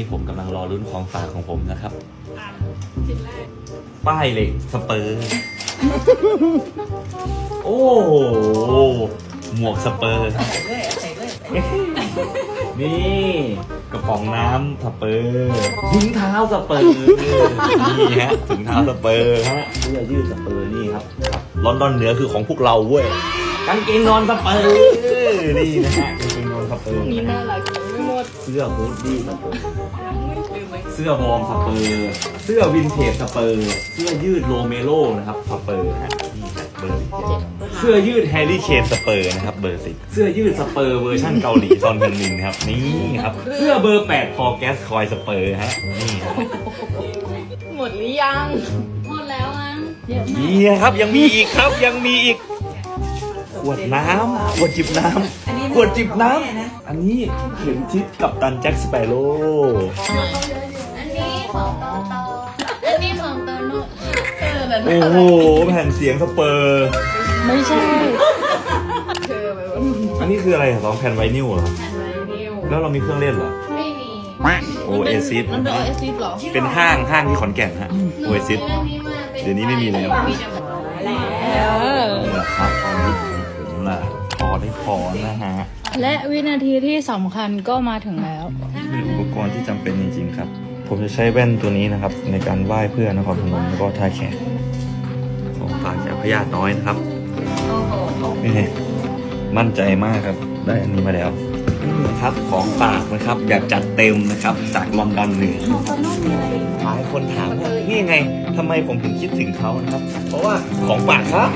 นี้ผมกำลังรอรุ่นของฝากของผมนะครับอะชิ้นแรกป้ายเหล็กสเปอร์ โอ้โหหมวกสเปอร์ใส่เลยใส่เลยนี่กระป๋องน้ำสเปอร์ถุงเท้าสเปอร์ นี่ฮะถุงเท้าสเปอร์ฮะเสื้อยืดสเปอร์นี่ครับลอนดอนเหนือคือของพวกเราเว้ยกางเกงนอนสเปอร์ นี่นะฮะกางเกงนอนสเปอร์นี่นะน่าฮะรักไม่ หมด เสื้อฮูดดี้สเปอร์ลืมไหมเสื้อวอร์มสเปอร์เสื้อวินเทจสเปอร์เสื้อยืดโรเมโลนะครับสเปอร์ฮะนี่ฮะเบอร์สิบเจ็ดเสื้อยืดแฮร์รี่เคนสเปอร์นะครับเบอร์สิบเสื้อยืดสเปอร์เวอร์ชันเกาหลีซอนเกันมินครับนี่ครับเสื้อเบอร์แปดพอแก๊สคอยสเปอร์ฮะนี่ครับหมดหรือยัง หมดแล้วมั้งเยอะมาก นี่ครับยังมีอีกครับยังมีอีก ขวดน้ำขวดจิบน้ำขวดจิบน้ำอันนี้เข็มทิศกับตันแจ็คสเปโร่อันนี้ของโตโตอันนี้ของโตโน่เออนั่นโอ้โหแผ่นเสียงสเปอร์ ไม่ใช่เธอแบบว่าอันนี้คืออะไรอะสองแผ่นไวนิลเหรอแอนไวนิวแล้วเรามีเครื่องเล่นเหรอ ไม่มีโอเอซิสมันเป็นโอเอซิสเหรอ เป็นห้างห้างที่ขอนแก่นฮะโอเอซิสเรื่องนี้มาเป็นเดี๋ยวนี้ไม่มีแล้วมีแต่หมอแล้วนี่แหละครับอันนี้ผมล่ะ พอได้พอนะฮะ และวินาทีที่สำคัญก็มาถึงแล้วเป็นอุปกรณ์ที่จำเป็นจริงๆครับ ผมจะใช้แว่นตัวนี้นะครับ ในการไหว้เพื่อนนครพนมแล้วก็ท่าแขกของฝากจากพญาติน้อยนะครับนี่มั่นใจมากครับ ได้อันนี้มาแล้วนี่นะครับของฝากนะครับอยากจัดเต็มนะครับ จากลอนดอนเหนือหลายคนถามว่านี่ไงทำไมผมถึงคิดถึงเขานะครับ เพราะว่าของฝากครับ